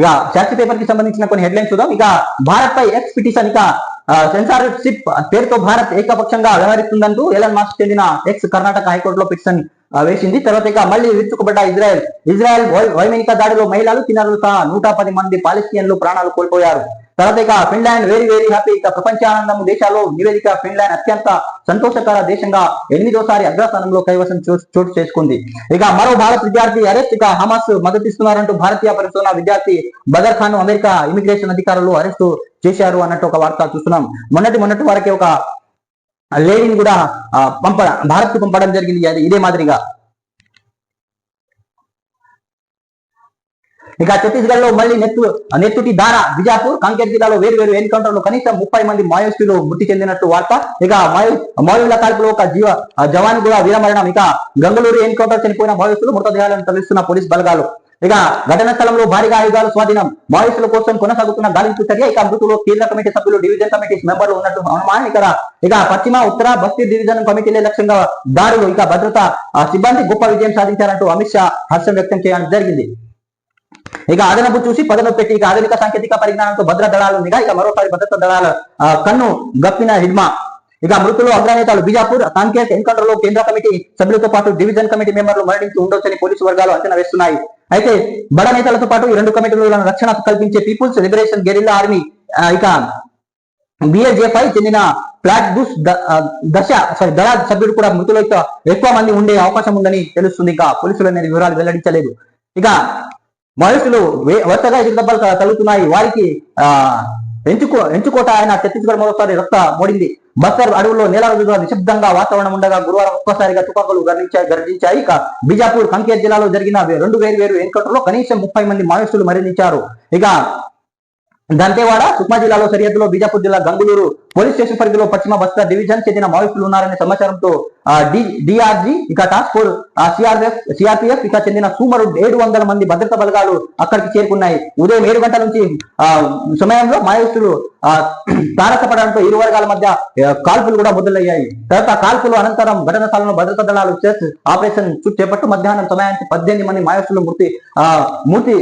ఇక శాస్త్రి పేపర్కి సంబంధించిన కొన్ని హెడ్లైన్స్ చూద్దాం. ఇక భారత్ పై ఎక్స్ పిటిషన్ ఇక సెన్సార్షిప్ పేరుతో భారత్ ఏకపక్షంగా వ్యవహరిస్తుందంటూ ఎలన్ మాస్క్ చెందిన ఎక్స్ కర్ణాటక హైకోర్టులో పిటిషన్ వేసింది. తర్వాత ఇక మళ్ళీ విరుచుకుపడ్డ ఇజ్రాయెల్ ఇజ్రాయెల్ వైమానిక దాడిలో మహిళలు చిన్నారులు సహా నూట పది మంది పాలస్తీన్లు ప్రాణాలు కోల్పోయారు. తర్వాత ఇక ఫిన్లాండ్ వెరీ వెరీ హ్యాపీ ఇక ప్రపంచానందం దేశాల్లో నివేదిక ఫిన్లాండ్ అత్యంత సంతోషకర దేశంగా ఎనిమిదోసారి అగ్రస్థానంలో కైవసం చోటు చేసుకుంది. ఇక మరో భారత విద్యార్థి అరెస్ట్ ఇక హమాస్ మద్దతిస్తున్నారంటూ భారతీయ పరిశోధన విద్యార్థి బదర్ ఖాన్ అమెరికా ఇమిగ్రేషన్ అధికారులు అరెస్టు చేశారు అన్నట్టు ఒక వార్త చూస్తున్నాం. మొన్నటి మొన్నటి వరకే ఒక లేడీని కూడా పంప భారత్కు పంపడం జరిగింది. ఇదే మాదిరిగా. ఇక ఛత్తీస్గఢ్లో మళ్ళీ నెత్తు నెత్తుటి దార బిజాపూర్ కాంకేర్ జిల్లాలో వేరు వేరు ఎన్కౌంటర్లో కనీసం ముప్పై మంది మాయోయిస్టులు మృతి చెందినట్టు వార్త. ఇక మాయో మాయోల కాల్పులో ఒక జీవ జవాన్ కూడా వీరమరణం. ఇక గంగళూరు ఎన్కౌంటర్ చనిపోయిన మాయోయిస్టులు మృతదేహాలను తరలిస్తున్న పోలీస్ బలగాలు. ఇక ఘటన స్థలంలో భారీగా ఆయుధాలు స్వాధీనం. మావోయిస్టుల కోసం కొనసాగుతున్న గాలింపు చర్య. ఇక మృతులు కేంద్ర కమిటీ సభ్యులు డివిజన్ కమిటీ మెంబర్లు ఉన్నట్టు అనుమానం. ఇక్కడ ఇక పశ్చిమ ఉత్తర బస్తీ డివిజన్ కమిటీలే లక్ష్యంగా దారులు ఇక భద్రత సిబ్బంది గొప్ప విజయం సాధించారంటూ అమిత్ షా హర్షం వ్యక్తం చేయడం జరిగింది. ఇక అదనపు చూసి పదను పెట్టి ఇక ఆధునిక సాంకేతిక పరిజ్ఞానంతో భద్ర దళాలు ఉందిగా ఇక మరోసారి భద్రతా దళాల కన్ను గప్పిన హిడ్మా. ఇక మృతులు అగ్రనేతలు బీజాపూర్ సాంకేతిక ఎన్కౌంటర్లో కేంద్ర కమిటీ సభ్యులతో పాటు డివిజన్ కమిటీ మెంబర్లు మరణించి ఉండొచ్చని పోలీసు వర్గాలు అంచనా వేస్తున్నాయి. అయితే బడ నేతలతో పాటు ఈ రెండు కమిటీలను రక్షణ కల్పించే పీపుల్స్ లిబరేషన్ గెరిల్లా ఆర్మీ ఇక బిఏజేఫ్ఐ చెందిన ఫ్లాట్ బుష్ దశ సారీ దళ సభ్యుడు కూడా మృతులతో ఎక్కువ మంది ఉండే అవకాశం ఉందని తెలుస్తుంది. ఇంకా పోలీసులు అనేది వివరాలు వెల్లడించలేదు. ఇక మనుషులు వరుసగా ఐదు దెబ్బలు తగులుతున్నాయి. వారికి ఆ ఎంచుకో ఎంచుకోట ఆయన ఛత్తీస్గఢ్ మరోసారి రక్త మోడింది. బస్తర్ అడవుల్లో నేల రోజులుగా నిశ్శబ్దంగా వాతావరణం ఉండగా గురువారం ఒక్కసారిగా తుపాకులు గర్జించాయి గర్జించాయి. ఇక బీజాపూర్ కంకేర్ జిల్లాలో జరిగిన రెండు వేరు వేరు ఎన్కౌంటర్లో కనీసం ముప్పై మంది మావోయిస్టులు మరణించారు. ఇక దంతేవాడ సుక్మా జిల్లాలో సరిహద్దులో బీజాపూర్ జిల్లా గంగులూరు పోలీస్ స్టేషన్ పరిధిలో పశ్చిమ బస్తా డివిజన్ చెందిన మావోయిస్టులు ఉన్నారనే సమాచారంతో డిఆర్జీ ఇక టాస్క్ ఫోర్స్ సిఆర్ఎఫ్ సిఆర్పిఎఫ్ ఇక చెందిన సుమారు ఏడు వందల మంది భద్రతా బలగాలు అక్కడికి చేరుకున్నాయి. ఉదయం ఏడు గంటల నుంచి సమయంలో మావోయిస్టులు తారసపడడంతో ఇరు వర్గాల మధ్య కాల్పులు కూడా మొదలయ్యాయి. తర్వాత కాల్పులు అనంతరం ఘటన స్థలంలో భద్రతా దళాలు సెర్చ్ ఆపరేషన్ చేపట్టు మధ్యాహ్నం సమయానికి పద్దెనిమిది మంది మావోయిస్టులు మృతి మృతి మూర్తి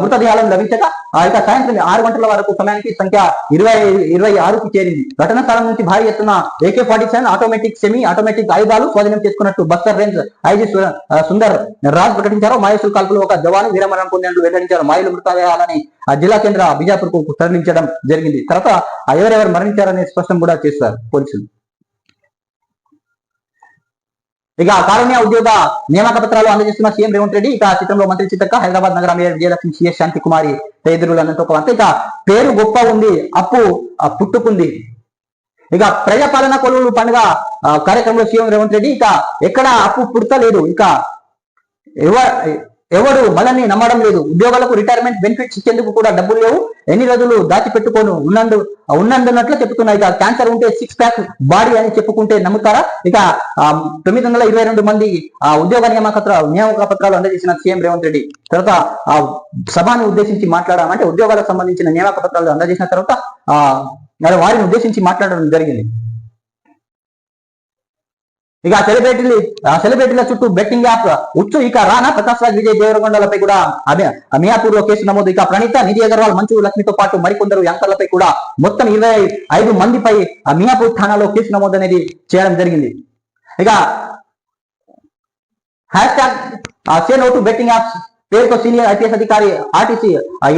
మృతదేహాలను లభించక ఇక సాయంత్రం ఆరు గంటల వరకు సమయానికి సంఖ్య ఇరవై ఇరవై ఆరుకు చేరింది. ఘటన స్థలం నుంచి భారీ ఎత్తున AK forty seven automatic semi automatic ఆయుధాలు స్వాధీనం చేసుకున్నట్టు బస్తర్ రేంజ్ ఐజీ సుందర్ రాజ్ ప్రకటించారు. మాయేశ్వర్ కాల్పులో ఒక జవాను వీరమరణం పొందినట్లు వెల్లడించారు. మాయలు మృతదేహాలని ఆ జిల్లా కేంద్ర బిజాపూర్కు తరలించడం జరిగింది. తర్వాత ఎవరెవరు మరణించారనే స్పష్టం కూడా చేస్తారు పోలీసులు. ఇక కారుణ్య ఉద్యోగ నియామక పత్రాలు అందజేస్తున్న సీఎం రేవంత్ రెడ్డి ఇక చిత్రంలో మంత్రి చిత్తక్క హైదరాబాద్ నగర మేయర్ విజయలక్ష్మి సిఎస్ శాంతి కుమారి తదితరులు అన్నట్టు ఒక వంత ఇక పేరు గొప్ప ఉంది అప్పు పుట్టుకుంది. ఇక ప్రజాపాలన కొలువులు పండుగ ఆ, కార్యక్రమంలో సీఎం రేవంత్ రెడ్డి ఇక ఎక్కడ అప్పు పుడతలేదు ఇక ఎవ ఎవడు మనల్ని నమ్మడం లేదు. ఉద్యోగాలకు రిటైర్మెంట్ బెనిఫిట్స్ ఇచ్చేందుకు కూడా డబ్బులు లేవు. ఎన్ని రోజులు దాచిపెట్టుకోను ఉన్నందు ఉన్నందున్నట్లు చెప్తున్నా ఇక క్యాన్సర్ ఉంటే సిక్స్ ప్యాక్ బాడీ అని చెప్పుకుంటే నమ్ముతారా? ఇక తొమ్మిది వందల ఇరవై రెండు మంది ఆ ఉద్యోగ నియామకత్ర నియామక పత్రాలు అందజేసిన సీఎం రేవంత్ రెడ్డి తర్వాత ఆ సభను ఉద్దేశించి మాట్లాడడం ఉద్యోగాలకు సంబంధించిన నియామక పత్రాలు అందజేసిన తర్వాత ఆ మరి వారిని ఉద్దేశించి మాట్లాడడం జరిగింది. ఇక సెలబ్రిటీలు ఆ సెలబ్రిటీల చుట్టూ బెట్టింగ్ యాప్ ఉచ్చు. ఇక రానా ప్రకాశ్ రాజ్ విజయ్ దేవరకొండలపై కూడా అమి- మియాపూర్లో కేసు నమోదు. ఇక ప్రణీత నిధి అగర్వాల్ మంచు లక్ష్మితో పాటు మరికొందరు యాంకర్లపై కూడా మొత్తం ఇరవై ఐదు మందిపై ఆ మియాపూర్ థానాలో కేసు నమోదు అనేది చేయడం జరిగింది. ఇక hashtag say no to betting apps పేరుతో సీనియర్ ఐపీఎస్ అధికారి ఆర్టీసీ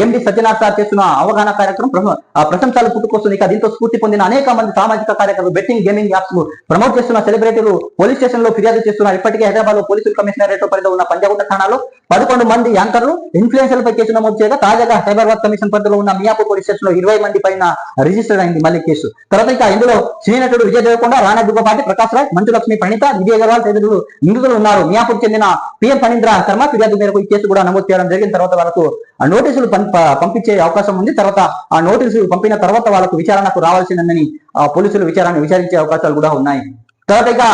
ఎండి సత్యనాథ్ సార్ చేస్తున్న అవగాహన కార్యక్రమం ఆ ప్రశంసలు పుట్టుకొస్తుంది. ఇక దీంతో స్ఫూర్తి పొందిన అనేక మంది సామాజిక కార్యకర్తలు బెట్టింగ్ గేమింగ్ యాప్స్ను ప్రమోట్ చేస్తున్న సెలబ్రిటీలు పోలీస్ స్టేషన్లో ఫిర్యాదు చేస్తున్నారు. ఇప్పటికే హైదరాబాద్లో పోలీసులు కమిషనరేట్ పరిధిలో ఉన్న పంజాగుట్ట థానాలో పదకొండు మంది యాంకర్లు ఇన్ఫ్లుయెన్సర్లపై కేసు నమోదు చేయగా తాజాగా హైదరాబాద్ కమిషన్ పరిధిలో ఉన్న మియాపూర్ పోలీస్ స్టేషన్లో ఇరవై మంది పైన రిజిస్టర్ అయింది మళ్ళీ కేసు. తర్వాత ఇక ఇందులో సినీ నటుడు విజయ్ రాణా దుగ్గపాటి ప్రకాశ్ రాజ్ మంచు లక్ష్మి ప్రణీత విజయ్ అగర్వాల్ తదితరులు నిందితులు ఉన్నారు. మియాపూర్ చెందిన పిఎం ఫణీంద్ర శర్మ ఫిర్యాదు మేరకు ఈ కేసు కూడా నమోదు చేయడం జరిగిన తర్వాత వాళ్ళకు ఆ నోటీసులు పంపించే అవకాశం ఉంది. తర్వాత ఆ నోటీసులు పంపిన తర్వాత వాళ్ళకు విచారణకు రావాల్సిందని ఆ పోలీసులు విచారణ విచారించే అవకాశాలు కూడా ఉన్నాయి. తర్వాత ఇక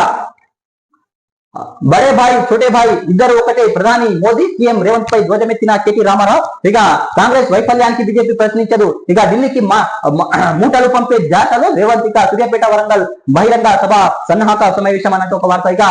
బడే భాయ్ చోటే భాయ్ ఇద్దరు ఒకటే ప్రధాని మోదీ సీఎం రేవంత్ పై ధ్వజమెత్తిన కేటీ రామారావు. ఇక కాంగ్రెస్ వైఫల్యానికి బీజేపీ ప్రశ్నించదు. ఇక ఢిల్లీకి మూటలు పంపే జాతలో రేవంత్ ఇక సూర్యాపేట వరంగల్ బహిరంగ సభ సన్నాహక సమావేశం అన్నట్టు ఒక వార్త. ఇక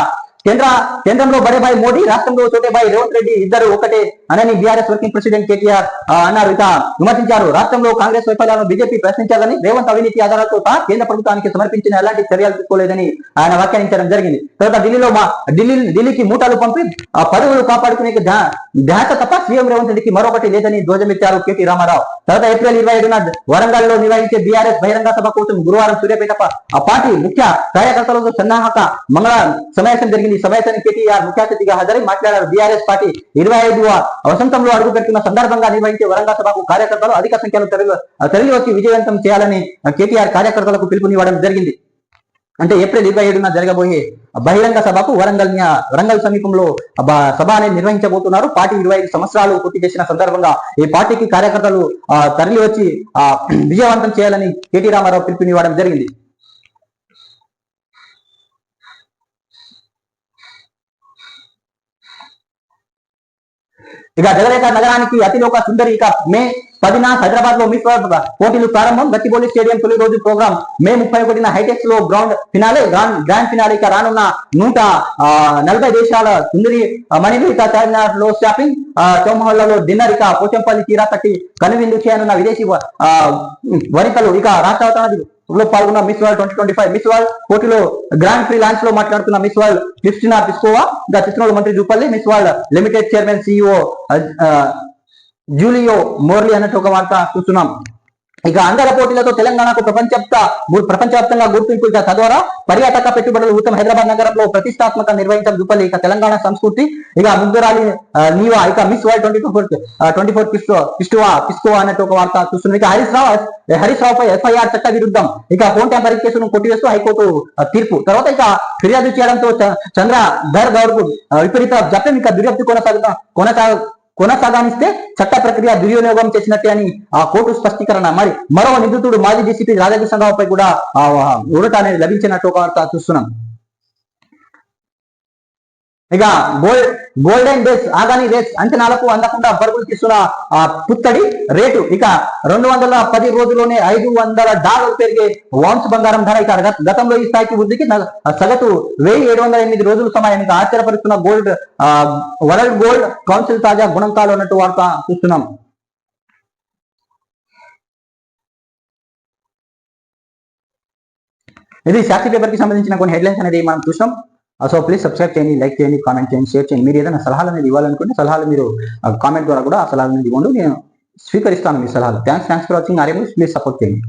కేంద్ర కేంద్రంలో బడేబాయ్ మోడీ రాష్ట్రంలో చోటేబాయ్ రేవంత్ రెడ్డి ఇద్దరు ఒకటే అనని బీఆర్ఎస్ వర్కింగ్ ప్రెసిడెంట్ కేటీఆర్ అన్నారు. ఇక విమర్శించారు. రాష్ట్రంలో కాంగ్రెస్ వైఫల్యాలను బీజేపీ ప్రశ్నించాలని రేవంత్ అవినీతి ఆధారాలతో సహా కేంద్ర ప్రభుత్వానికి సమర్పించిన ఎలాంటి చర్యలు తీసుకోలేదని ఆయన వ్యాఖ్యానించడం జరిగింది. తర్వాత ఢిల్లీలో ఢిల్లీ ఢిల్లీకి మూటలు పంపి పదవులు కాపాడుకునే ధ్యా- తప్ప సీఎం రేవంత్ రెడ్డికి మరొకటి లేదని ధ్వజమెత్తారు కేటీ రామారావు. తర్వాత ఏప్రిల్ ఇరవై ఐదున వరంగల్లో నిర్వహించే బీఆర్ఎస్ బహిరంగ సభ కోసం గురువారం సూర్యాపేట ఆ పార్టీ ముఖ్య కార్యకర్తలతో సన్నాహక మంగళ సమావేశం జరిగింది. ఈ సమావేశానికి కేటీఆర్ ముఖ్య అతిథిగా హాజరై మాట్లాడారు. బీఆర్ఎస్ పార్టీ ఇరవై ఐదవ వసంతంలో అడుగు పెడుతున్న సందర్భంగా నిర్వహించే వరంగ సభకు కార్యకర్తలు అధిక సంఖ్యలో తరలి తరలి వచ్చి విజయవంతం చేయాలని కేటీఆర్ కార్యకర్తలకు పిలుపునివ్వడం జరిగింది. అంటే ఏప్రిల్ ఇరవై ఏడున జరగబోయే బహిరంగ సభకు వరంగల్ వరంగల్ సమీపంలో సభ అనేది నిర్వహించబోతున్నారు. పార్టీ ఇరవై ఐదు సంవత్సరాలు పూర్తి చేసిన సందర్భంగా ఈ పార్టీకి కార్యకర్తలు తరలి వచ్చి విజయవంతం చేయాలని కేటీ రామారావు పిలుపునివ్వడం జరిగింది. ఇక జగదేక నగరానికి అతిలోక సుందరి ఇక మే పదిన హైదరాబాద్లో మిస్ పోటీలు ప్రారంభం. గచ్చిబౌలి స్టేడియం తొలి రోజు ప్రోగ్రామ్ మే ముప్పై ఒకటిన హైటెక్స్లో గ్రౌండ్ ఫినాలే గ్రాండ్ ఫినాలే ఇక రానున్న నూట నలభై దేశాల సుందరి ఆ, చార్మినార్లో షాపింగ్ చౌమహల్లలో డిన్నర్ ఇక పోచంపల్లి తీరా కట్టి కనువిందు చేయనున్న విదేశీ వ- వనితలు ఇక రాష్ట్ర లో పాల్గొన్న Miss World twenty twenty five. Miss World పోటీలో గ్రాండ్ ప్రీ లాంచ్లో మాట్లాడుతున్న మిస్ వరల్డ్ క్రిస్టినా పిస్కోవా ఇంకా చిత్రంలో మంత్రి Jupally Miss World Limited chairman CEO Julia Morley అన్నట్టు ఒక వార్త చూస్తున్నాం. ఇక అందర పోటీలతో తెలంగాణకు ప్రపంచ ప్రపంచవ్యాప్తంగా గుర్తింపు ఇక తద్వారా పర్యాటక పెట్టుబడులు ఉత్తమ హైదరాబాద్ నగరంలో ప్రతిష్టాత్మక నిర్వహించడం దుప్పలి ఇక తెలంగాణ సంస్కృతి. ఇక ముందురాలి నీవా ఇక Miss World twenty four twenty four పిస్టువా పిస్టువా అన్నట్టు ఒక వార్త చూస్తున్నాం. ఇక హరీష్ రావు హరీష్ పై ఎఫ్ఐఆర్ చట్ట విరుద్ధం. ఇక ఫోన్ టెంపరీ కేసును కొట్టివేస్తూ హైకోర్టు తీర్పు. తర్వాత ఇక ఫిర్యాదు చేయడంతో చంద్ర ధర్ గౌర్ విపరీత జప్యం ఇక దుర్వ్యాప్తి కొనసాగుతా కొనసాగ కొనసాగానిస్తే చట్ట ప్రక్రియ దుర్వినియోగం చేసినట్టే అని ఆ కోర్టు స్పష్టీకరణ. మరి మరో నిందితుడు మాజీ డీసీపీ రాధాకృష్ణరావుపై కూడా ఆ ఊరట అనేది లభించినట్టు ఒక వార్త చూస్తున్నాం. ఇక గోల్డ్ గోల్డెన్ డేస్ ఆగాని రేస్ అంచనాలకు అందకుండా పరుగులు తీసుకున్న ఆ పుత్తడి రేటు ఇక రెండు వందల పది రోజుల్లోనే ఐదు వందల డాలర్ పెరిగే వాన్స్ బంగారం ధర ఇక గతంలో ఈ స్థాయికి వృద్ధికి సగటు వెయ్యి ఏడు వందల ఎనిమిది రోజుల సమయం ఇక ఆశ్చర్యపరుస్తున్న గోల్డ్ వరల్డ్ గోల్డ్ కౌన్సిల్ తాజా గుణంకాలు అన్నట్టు వార్త చూస్తున్నాం. ఇది సాక్షి పేపర్కి సంబంధించిన కొన్ని హెడ్లైన్స్ అనేది మనం చూసాం. సో ప్లీజ్ సబ్స్క్రైబ్ చేయండి లైక్ చేయండి కామెంట్ చేయండి షేర్ చేయండి. మీరు ఏదైనా సలహాలు అనేది ఇవ్వాలనుకుంటే సలహాలు మీరు కామెంట్ ద్వారా కూడా ఆ సలహాలు అనేది ఇవ్వండి. నేను స్వీకరిస్తాను మీ సలహాలు. Thanks thanks for watching RMS please support చేయండి.